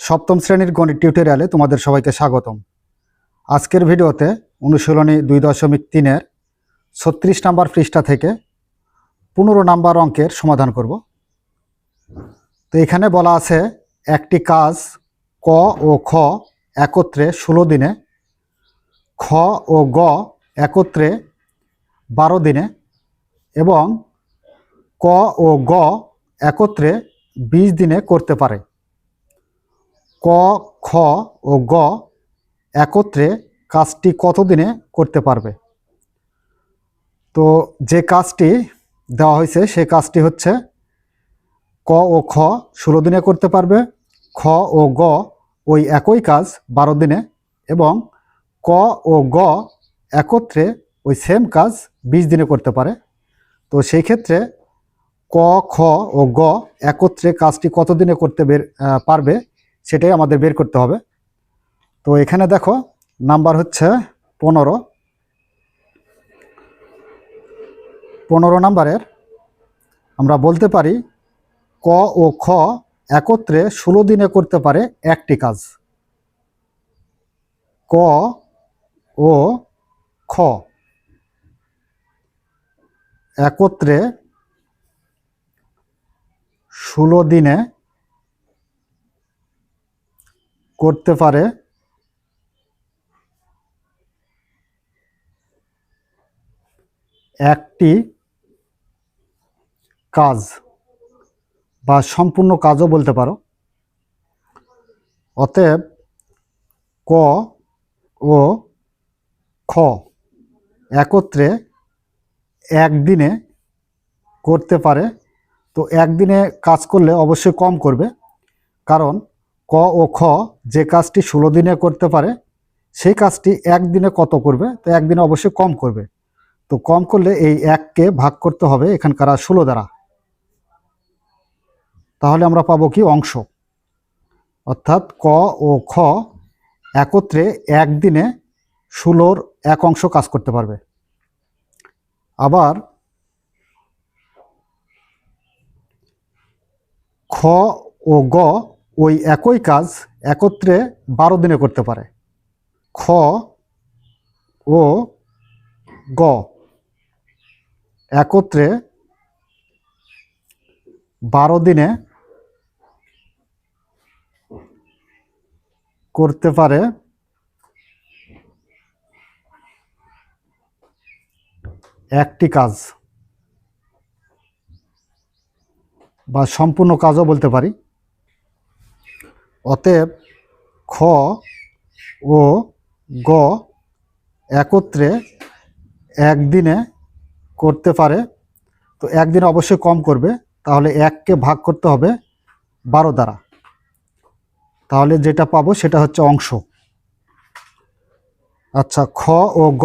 সপ্তম শ্রেণির গণিত টিউটোরিয়ালে তোমাদের সবাইকে স্বাগতম। আজকের ভিডিওতে অনুশীলনী দুই দশমিক তিনের ছত্রিশ নাম্বার পৃষ্ঠা থেকে পনেরো নাম্বার অঙ্কের সমাধান করব। তো এখানে বলা আছে, একটি কাজ ক ও খ একত্রে ষোলো দিনে, খ ও গ একত্রে বারো দিনে এবং ক ও গ একত্রে বিশ দিনে করতে পারে। ক, খ ও গ একত্রে কাজটি কতদিনে করতে পারবে? তো যে কাজটি দেওয়া হয়েছে, সে কাজটি হচ্ছে ক ও খ ষোলো দিনে করতে পারবে, খ ও গ ওই একই কাজ বারো দিনে এবং ক ও গ একত্রে ওই সেম কাজ বিশ দিনে করতে পারে। তো সেই ক্ষেত্রে ক, খ ও গ একত্রে কাজটি কত দিনে করতে পারবে? সেটাই আমাদের বের করতে হবে। তো এখানে দেখো, নাম্বার হচ্ছে পনেরো। পনেরো নাম্বারের আমরা বলতে পারি, ক ও খ একত্রে ষোলো দিনে করতে পারে একটি কাজ। ক ও খ একত্রে ষোলো দিনে করতে পারে। একটি কাজ বা সম্পূর্ণ কাজও বলতে পারো। অতএব ক ও খ একত্রে একদিনে করতে পারে। তো একদিনে কাজ করলে অবশ্যই কম করবে। কারণ ক ও খ যে কাজটি ষোলো দিনে করতে পারে, সেই কাজটি একদিনে কত করবে? তো একদিনে অবশ্যই কম করবে। তো কম করলে এই এককে ভাগ করতে হবে এখানকার ষোলো দ্বারা। তাহলে আমরা পাবো কি অংশ। অর্থাৎ ক ও খ একত্রে একদিনে ষোলোর এক অংশ কাজ করতে পারবে। আবার খ ও গ ওই একই কাজ একত্রে বারো দিনে করতে পারে। খ ও গ একত্রে বারো দিনে করতে পারে একটি কাজ। বা সম্পূর্ণ কাজও বলতে পারি। অতএব খ ও গ একত্রে একদিনে করতে পারে। তো একদিন অবশ্যই কম করবে। তাহলে এককে ভাগ করতে হবে বারো দ্বারা। তাহলে যেটা পাবো সেটা হচ্ছে অংশ। আচ্ছা খ ও গ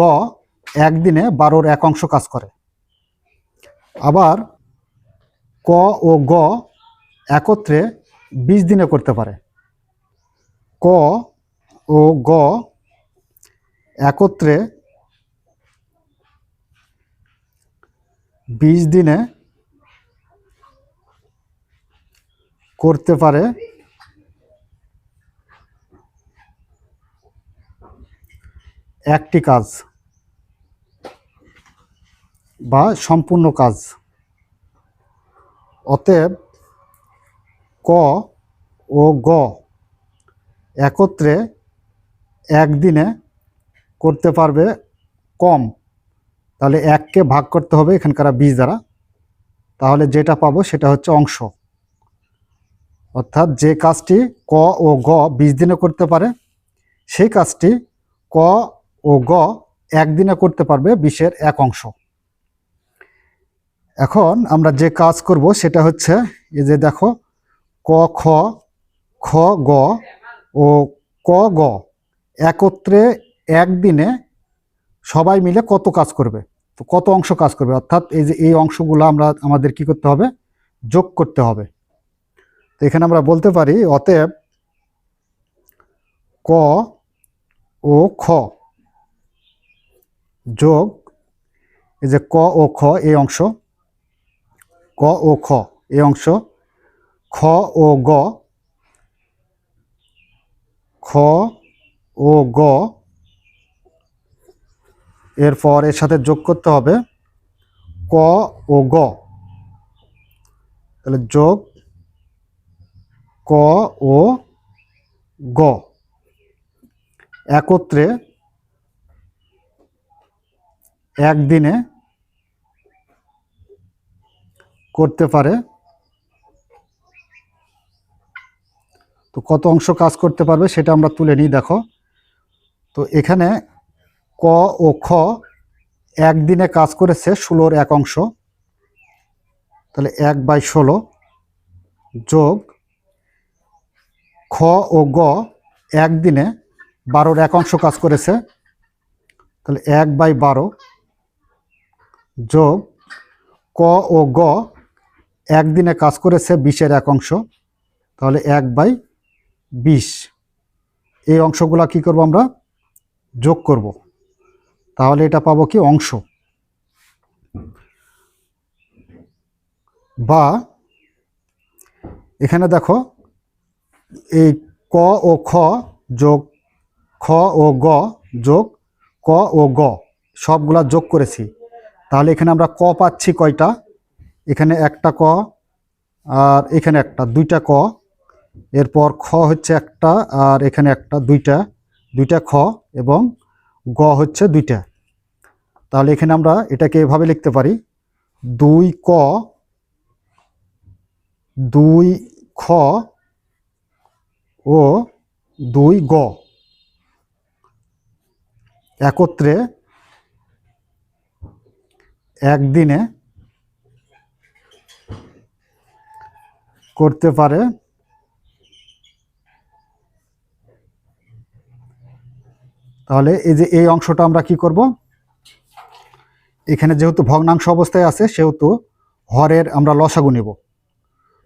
একদিনে বারোর এক অংশ কাজ করে। আবার ক ও গ একত্রে বিশ দিনে করতে পারে। ক ও গ একত্রে বিশ দিনে করতে পারে। একটি কাজ বা সম্পূর্ণ কাজ। অতএব ক ও গ একত্রে একদিনে করতে পারবে কম। তাহলে এককে ভাগ করতে হবে এখানকার বীজ দ্বারা। তাহলে যেটা পাবো সেটা হচ্ছে অংশ। অর্থাৎ যে কাজটি ক ও গ বিশ দিনে করতে পারে, সেই কাজটি ক ও গ একদিনে করতে পারবে বিশের এক অংশ। এখন আমরা যে কাজ করব সেটা হচ্ছে, এই যে দেখো, ক, খ খ, গ ও ক গ একত্রে একদিনে সবাই মিলে কত কাজ করবে? তো কত অংশ কাজ করবে? অর্থাৎ এই যে এই অংশগুলো আমরা আমাদের কি করতে হবে? যোগ করতে হবে। তো এখানে আমরা বলতে পারি, অতএব ক ও খ যোগ এই যে ক ও খ এই অংশ, ক ও খ এই অংশ, খ ও গ খ ও গ। এরপর এর সাথে যোগ করতে হবে। ক ও গ। তাহলে যোগ ক ও গ। একত্রে একদিনে করতে পারে তো কত অংশ কাজ করতে পারবে সেটা আমরা তুলে নিই, দেখো। তো এখানে ক ও খ একদিনে কাজ করেছে ষোলোর এক অংশ। তাহলে এক বাই ষোলো যোগ খ ও গ একদিনে বারোর এক অংশ কাজ করেছে। তাহলে এক বাই বারো যোগ ক ও গ একদিনে কাজ করেছে বিশের এক অংশ। তাহলে এক বাই বিশ। এই অংশগুলা কি করব আমরা? যোগ করব। তাহলে এটা পাবো কি অংশ। বা এখানে দেখো, এই ক ও খ যোগ, খ ও গ যোগ, ক ও গ, সবগুলা যোগ করেছি। তাহলে এখানে আমরা ক পাচ্ছি কয়টা? এখানে একটা ক আর এখানে একটা, দুইটা ক। এরপর খ হচ্ছে একটা, আর এখানে একটা, দুইটা দুইটা খ এবং গ হচ্ছে দুইটা। তাহলে এখানে আমরা এটাকে এভাবে লিখতে পারি, দুই ক, দুই খ ও দুই গ। একত্রে একদিনে করতে পারে তাহলে এই যে এই অংশটা আমরা কি করব? এখানে যেহেতু ভগ্নাংশ অবস্থায় আছে, সেহেতু হরের আমরা লসাগু নেব।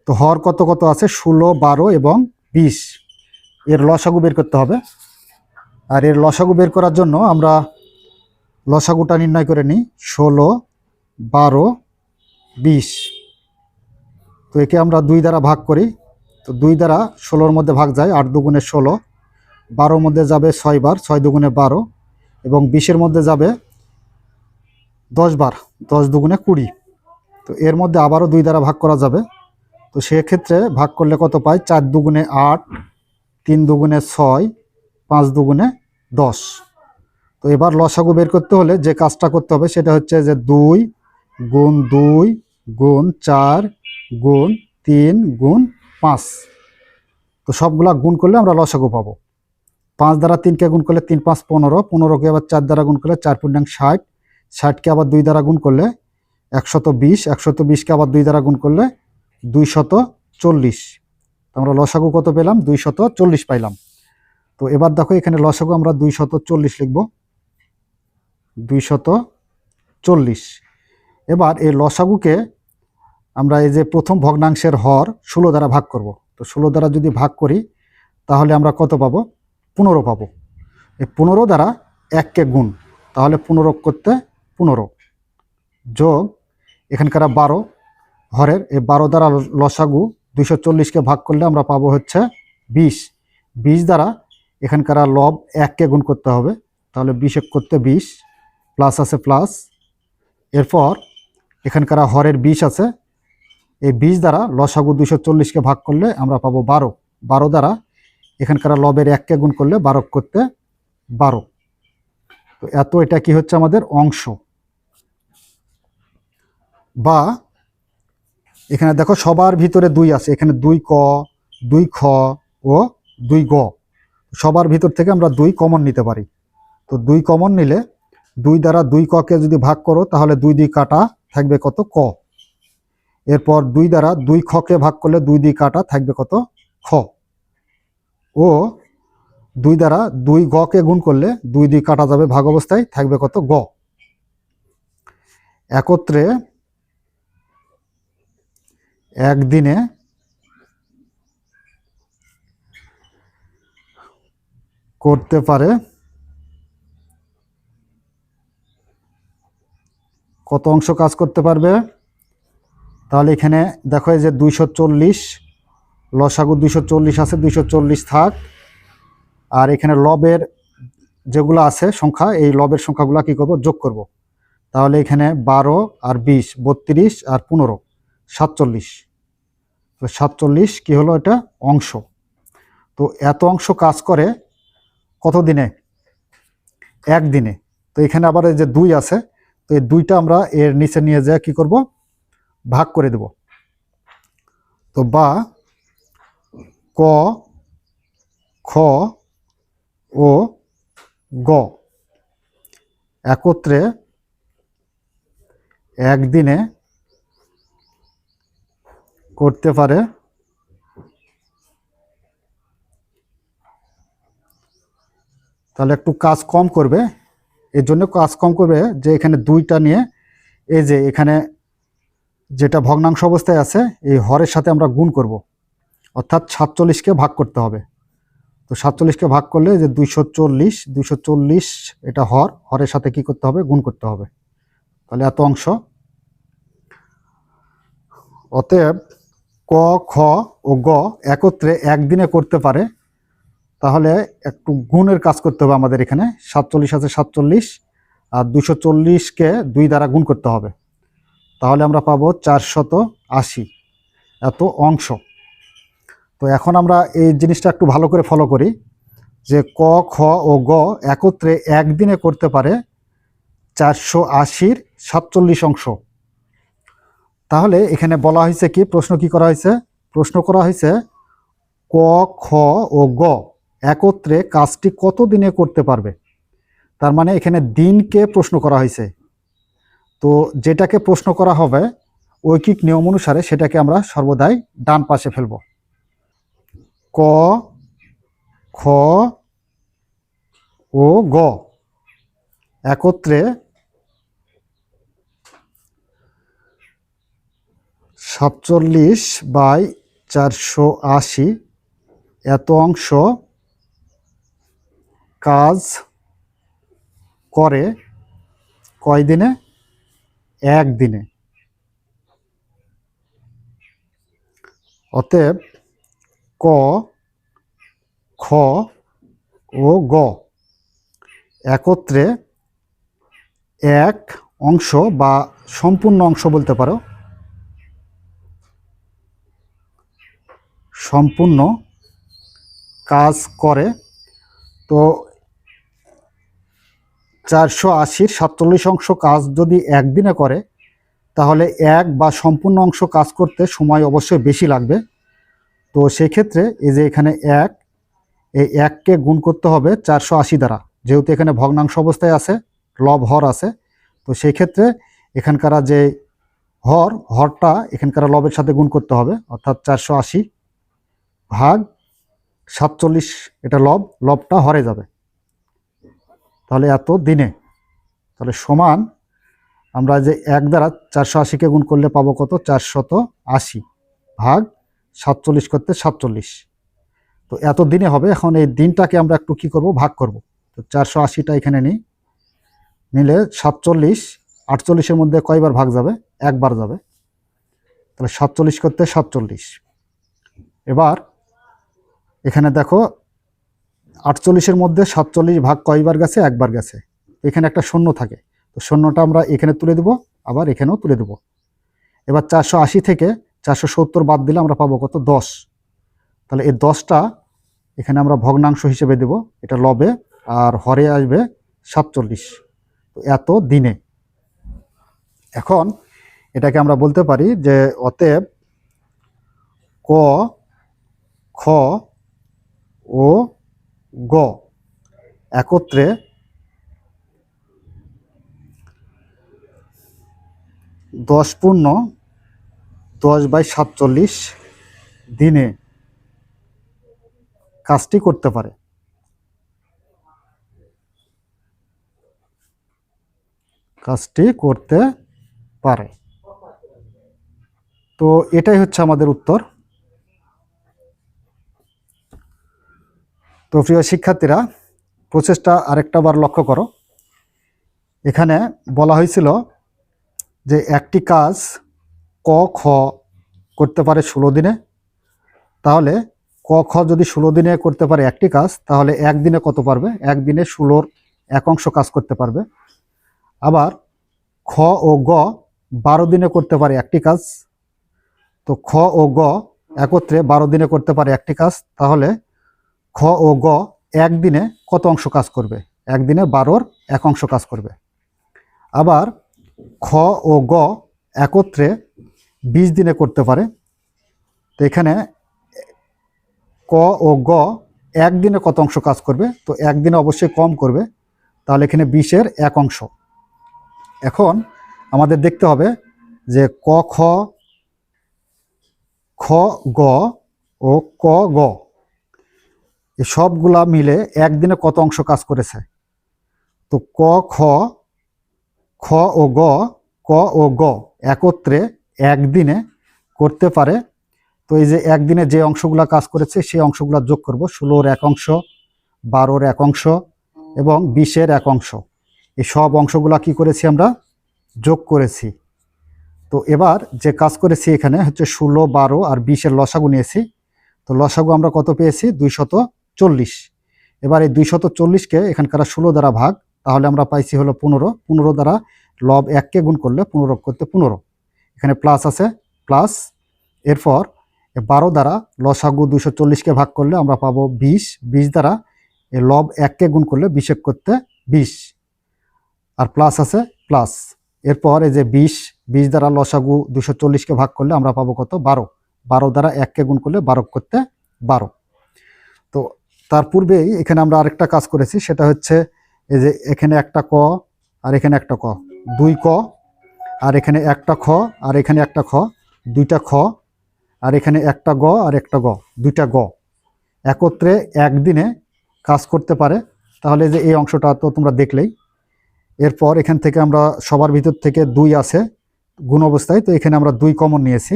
তো হর কত কত আছে? ষোলো, বারো এবং বিশ। এর লসাগু বের করতে হবে। আর এর লসাগু বের করার জন্য আমরা লসাগুটা নির্ণয় করে নিই। ষোলো, বারো, বিশ। তো একে আমরা দুই দ্বারা ভাগ করি। তো দুই দ্বারা ষোলোর মধ্যে ভাগ যায়, আট দুগুণে ষোলো। বারোর মধ্যে যাবে ছয়বার, ছয় দুগুণে বারো এবং বিশের মধ্যে যাবে দশ বার দশ দুগুণে কুড়ি। তো এর মধ্যে আবারও দুই দ্বারা ভাগ করা যাবে। তো সেক্ষেত্রে ভাগ করলে কত পাই? চার দুগুণে আট, তিন দুগুণে ছয়, পাঁচ দুগুণে দশ। তো এবার লসাগু বের করতে হলে যে কাজটা করতে হবে সেটা হচ্ছে যে দুই গুণ দুই গুণ চার গুণ তিন গুণ পাঁচ। তো সবগুলা গুণ করলে আমরা লসাগু পাবো। পাঁচ দ্বারা তিনকে গুণ করলে তিন, পাঁচ, পনেরো। পনেরোকে আবার চার দ্বারা গুণ করলে চার পূর্ণাঙ্ক ষাট। ষাটকে আবার দুই দ্বারা গুণ করলে একশত বিশ। একশত বিশকে আবার দুই দ্বারা গুণ করলে দুইশত চল্লিশ। আমরা লসাগু কত পেলাম? দুইশত চল্লিশ পাইলাম। তো এবার দেখো এখানে লসাগু আমরা দুইশত চল্লিশ লিখব। দুইশত চল্লিশ। এবার এই লসাগুকে আমরা এই যে প্রথম ভগ্নাংশের হর ষোলো দ্বারা ভাগ করব। তো ষোলো দ্বারা যদি ভাগ করি, তাহলে আমরা কত পাবো? পনেরো পাবো। এই পনেরো দ্বারা এককে গুণ, তাহলে পনেরো করতে পনেরো। যোগ এখানকার বারো, হরের এই বারো দ্বারা লসাগু দুইশো চল্লিশকে ভাগ করলে আমরা পাবো হচ্ছে বিশ। বিশ দ্বারা এখানকার লব এককে গুণ করতে হবে, তাহলে বিশ এক করতে বিশ, প্লাস আছে প্লাস। এরপর এখানকার হরের বিশ আছে, এই বিশ দ্বারা লসাগু দুইশো চল্লিশকে ভাগ করলে আমরা পাবো বারো। বারো দ্বারা এখানকার লবের এককে গুণ করলে বারো করতে বারো। তো এত এটা কি হচ্ছে আমাদের? অংশ। বা এখানে দেখো সবার ভিতরে দুই আছে। এখানে দুই ক, দুই খ ও দুই গ। সবার ভিতর থেকে আমরা দুই কমন নিতে পারি। তো দুই কমন নিলে দুই দ্বারা দুই ককে যদি ভাগ করো, তাহলে দুই দুই কাটা থাকবে কত? ক। এরপর দুই দ্বারা দুই খকে ভাগ করলে দুই দুই কাটা থাকবে কত? খ। ও দুই দ্বারা দুই গকে গুণ করলে দুই দুই কাটা যাবে ভাগ অবস্থায় থাকবে কত গ। একত্রে একদিনে করতে পারে কত অংশ কাজ করতে পারবে? তাহলে এখানে দেখো যে দুইশো চল্লিশ লসাগু দুইশো চল্লিশ আছে, দুইশো চল্লিশ থাক। আর এখানে লবের যেগুলো আছে সংখ্যা, এই লবের সংখ্যাগুলো কি করব? যোগ করব। তাহলে এখানে বারো আর বিশ, বত্রিশ আর পনেরো, সাতচল্লিশ। তো সাতচল্লিশ কি হলো এটা? অংশ। তো এত অংশ কাজ করে কত দিনে একদিনে। তো এখানে আবার এই যে দুই আছে, তো এই দুইটা আমরা এর নিচে নিয়ে যা কি করব? ভাগ করে দেব। তো বা ক, খ ও গ। একত্রে একদিনে করতে পারে তাহলে একটু কাজ কম করবে। এর জন্য কাজ কম করবে যে এখানে দুইটা নিয়ে এই যে এখানে যেটা ভগ্নাংশ অবস্থায় আছে, এই হরের সাথে আমরা গুণ করব। অর্থাৎ সাতচল্লিশকে ভাগ করতে হবে। তো সাতচল্লিশকে ভাগ করলে যে দুইশো চল্লিশ দুইশো চল্লিশ এটা হর, হরের সাথে কি করতে হবে? গুণ করতে হবে। তাহলে এত অংশ। অতএব ক, খ ও গ একত্রে একদিনে করতে পারে। তাহলে একটু গুণের কাজ করতে হবে আমাদের এখানে। সাতচল্লিশ আছে সাতচল্লিশ, আর দুশো চল্লিশকে দুই দ্বারা গুণ করতে হবে। তাহলে আমরা পাবো চারশত আশি। এত অংশ। তো এখন আমরা এই জিনিসটা একটু ভালো করে ফলো করি, যে ক, খ ও গ একত্রে একদিনে করতে পারে চারশো আশির সাতচল্লিশ অংশ। তাহলে এখানে বলা হয়েছে কি, প্রশ্ন কি করা হয়েছে? প্রশ্ন করা হয়েছে ক, খ ও গ একত্রে কাজটি কত দিনে করতে পারবে? তার মানে এখানে দিনকে প্রশ্ন করা হয়েছে। তো যেটাকে প্রশ্ন করা হবে, ঐকিক নিয়ম অনুসারে সেটাকে আমরা সর্বদাই ডান পাশে ফেলব। ক, খ, ও, গ। একত্রে সাতচল্লিশ বাই চারশো আশি, এত অংশ কাজ করে কয় দিনে? একদিনে অতএব ক, খ ও গ। একত্রে এক অংশ বা সম্পূর্ণ অংশ বলতে পারো। সম্পূর্ণ কাজ করে। তো চারশো আশির সাতচল্লিশ অংশ কাজ যদি একদিনে করে, তাহলে এক বা সম্পূর্ণ অংশ কাজ করতে সময় অবশ্যই বেশি লাগবে। তো সেই ক্ষেত্রে এই যে এখানে এক, এই এককে গুণ করতে হবে চারশো আশি দ্বারা। যেহেতু এখানে ভগ্নাংশ অবস্থায় আছে, লব হর আছে, তো সেই ক্ষেত্রে এখানকার যে হর, হরটা এখানকার লবের সাথে গুণ করতে হবে, অর্থাৎ চারশো আশি ভাগ সাতচল্লিশ, এটা লব, লবটা হরে যাবে। তাহলে এত দিনে, তাহলে সমান আমরা যে এক দ্বারা চারশো আশিকে গুণ করলে পাবো কত? চারশত আশি ভাগ সাতচল্লিশ করতে সাতচল্লিশ। তো এত দিনে হবে, এখন এই দিনটাকে আমরা একটু কি করব, ভাগ করব। তো চারশো আশিটা এখানে নিই। নিলে সাতচল্লিশ, আটচল্লিশের মধ্যে কয়বার ভাগ যাবে? একবার যাবে। তাহলে সাতচল্লিশ করতে সাতচল্লিশ। এবার এখানে দেখো, আটচল্লিশের মধ্যে সাতচল্লিশ ভাগ কয়বার গেছে? একবার গেছে। এখানে একটা শূন্য থাকে। তো শূন্যটা আমরা এখানে তুলে দেব, আবার এখানেও তুলে দেব। এবার চারশো আশি থেকে চারশো সত্তর বাদ দিলে আমরা পাবো কত? দশ। তাহলে এই দশটা এখানে আমরা ভগ্নাংশ হিসেবে দেব। এটা লবে আর হরে আসবে সাতচল্লিশ। এত দিনে। এখন এটাকে আমরা বলতে পারি যে অতএব ক, খ ও গ একত্রে দশ পূর্ণ দশ বাই সাতচল্লিশ দিনে কাজটি করতে পারে। কাজটি করতে পারে। তো এটাই হচ্ছে আমাদের উত্তর। তো প্রিয় শিক্ষার্থীরা, প্রচেষ্টা আরেকটা বার লক্ষ্য করো। এখানে বলা হয়েছিল যে একটি কাজ ক, খ করতে পারে ষোলো দিনে। তাহলে ক, খ যদি ষোলো দিনে করতে পারে একটি কাজ, তাহলে একদিনে কত পারবে? একদিনে ষোলোর এক অংশ কাজ করতে পারবে। আবার খ ও গ বারো দিনে করতে পারে একটি কাজ। তো খ ও গ একত্রে বারো দিনে করতে পারে একটি কাজ, তাহলে খ ও গ একদিনে কত অংশ কাজ করবে? একদিনে বারোর এক অংশ কাজ করবে। আবার খ ও গ একত্রে বিশ দিনে করতে পারে। তো এখানে ক ও গ একদিনে কত অংশ কাজ করবে? তো একদিনে অবশ্যই কম করবে। তাহলে এখানে বিশের এক অংশ। এখন আমাদের দেখতে হবে যে ক, খ খ, গ ও ক, গ এই সবগুলা মিলে একদিনে কত অংশ কাজ করেছে? তো ক, খ খ ও গ, ক ও গ একত্রে একদিনে করতে পারে। তো এই যে একদিনে যে অংশগুলা কাজ করেছে, সেই অংশগুলা যোগ করব। ষোলোর এক অংশ, বারোর এক অংশ এবং বিশের এক অংশ। এই সব অংশগুলা কি করেছি আমরা? যোগ করেছি। তো এবার যে কাজ করেছি এখানে হচ্ছে ষোলো, বারো আর বিশের লসাগু নিয়েছি। তো লসাগু আমরা কত পেয়েছি? দুইশত চল্লিশ। এবার এই দুইশত চল্লিশকে এখানকার ষোলো দ্বারা ভাগ, তাহলে আমরা পাইছি হলো পনেরো। পনেরো দ্বারা লব এককে গুণ করলে পনেরো করতে পনেরো। এখানে প্লাস আছে প্লাস এরপর বারো দ্বারা লসাগু দুশো চল্লিশকে ভাগ করলে আমরা পাবো বিশ। বিশ দ্বারা লব এককে গুণ করলে বিশেক করতে বিশ। আর প্লাস আছে প্লাস এরপর এই যে বিশ বিশ দ্বারা লসাগু দুশো চল্লিশকে ভাগ করলে আমরা পাবো কত? বারো। বারো দ্বারা এককে গুণ করলে বারো করতে বারো। তো তার পূর্বেই এখানে আমরা আরেকটা কাজ করেছি, সেটা হচ্ছে এই যে এখানে একটা ক আর এখানে একটা ক। দুই ক আর এখানে একটা খ, আর এখানে একটা খ, দুইটা খ, আর এখানে একটা গ আর একটা গ, দুইটা গ। একত্রে একদিনে কাজ করতে পারে। তাহলে যে এই অংশটা তো তোমরা দেখলেই। এরপর এখান থেকে আমরা সবার ভিতর থেকে দুই আছে গুণ অবস্থায়, তো এখানে আমরা দুই কমন নিয়েছি।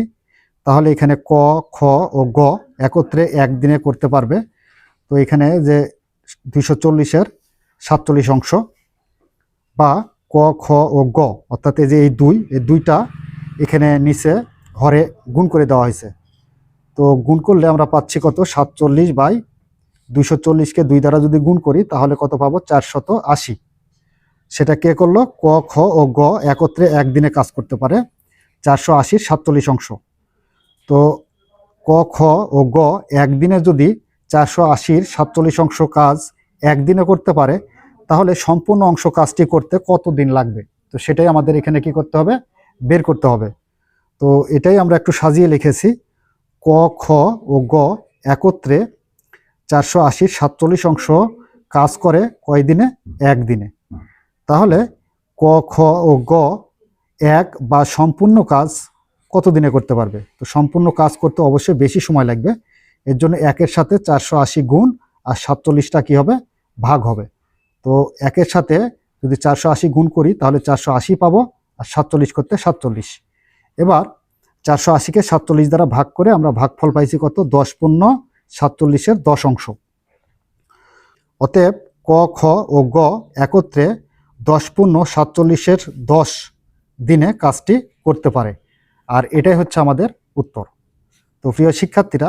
তাহলে এখানে ক, খ ও গ একত্রে একদিনে করতে পারবে। তো এখানে যে দুইশো চল্লিশের সাতচল্লিশ অংশ বা ক, খ ও গ, অর্থাৎ এই যে এই দুই, এই দুইটা এখানে নিচে হরে গুণ করে দেওয়া হয়েছে। তো গুণ করলে আমরা পাচ্ছি কত? সাতচল্লিশ বাই দুইশো চল্লিশকে দুই দ্বারা যদি গুণ করি, তাহলে কত পাবো? চারশত আশি সেটা কে করল? ক, খ ও গ একত্রে একদিনে কাজ করতে পারে। চারশো আশির সাতচল্লিশ অংশ। তো ক, খ ও গ একদিনে যদি চারশো আশির সাতচল্লিশ অংশ কাজ একদিনে করতে পারে তাহলে সম্পূর্ণ অংশ কাজটি করতে কত দিন লাগবে? তো সেটাই আমাদের এখানে কি করতে হবে? বের করতে হবে। তো এটাই আমরা একটু সাজিয়ে লিখেছি। ক, খ ও গ একত্রে চারশো আশির সাতচল্লিশ অংশ কাজ করে কয়দিনে? একদিনে। তাহলে ক, খ ও গ এক বা সম্পূর্ণ কাজ কত দিনে করতে পারবে? তো সম্পূর্ণ কাজ করতে অবশ্যই বেশি সময় লাগবে। এর জন্য একের সাথে চারশো আশি গুণ আর সাতচল্লিশটা কী হবে? ভাগ হবে। তো একের সাথে যদি চারশো আশি গুণ করি, তাহলে চারশো আশি পাবো আর সাতচল্লিশ করতে সাতচল্লিশ। এবার চারশো আশিকে সাতচল্লিশ দ্বারা ভাগ করে আমরা ভাগফল পাইছি কত? দশ পূর্ণ সাতচল্লিশের দশ অংশ। অতএব ক, খ ও গ একত্রে দশ পূর্ণ সাতচল্লিশের দশ দিনে কাজটি করতে পারে। আর এটাই হচ্ছে আমাদের উত্তর। তো প্রিয় শিক্ষার্থীরা,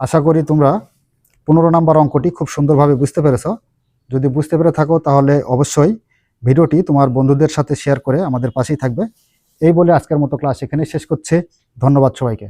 আশা করি তোমরা পনেরো নম্বর অঙ্কটি খুব সুন্দরভাবে বুঝতে পেরেছ। যদি বুঝতে পেরে থাকো, তাহলে অবশ্যই ভিডিওটি তোমার বন্ধুদের সাথে শেয়ার করে আমাদের পাশেই থাকবে। এই বলে আজকের মতো ক্লাস এখানে শেষ করছে। ধন্যবাদ সবাইকে।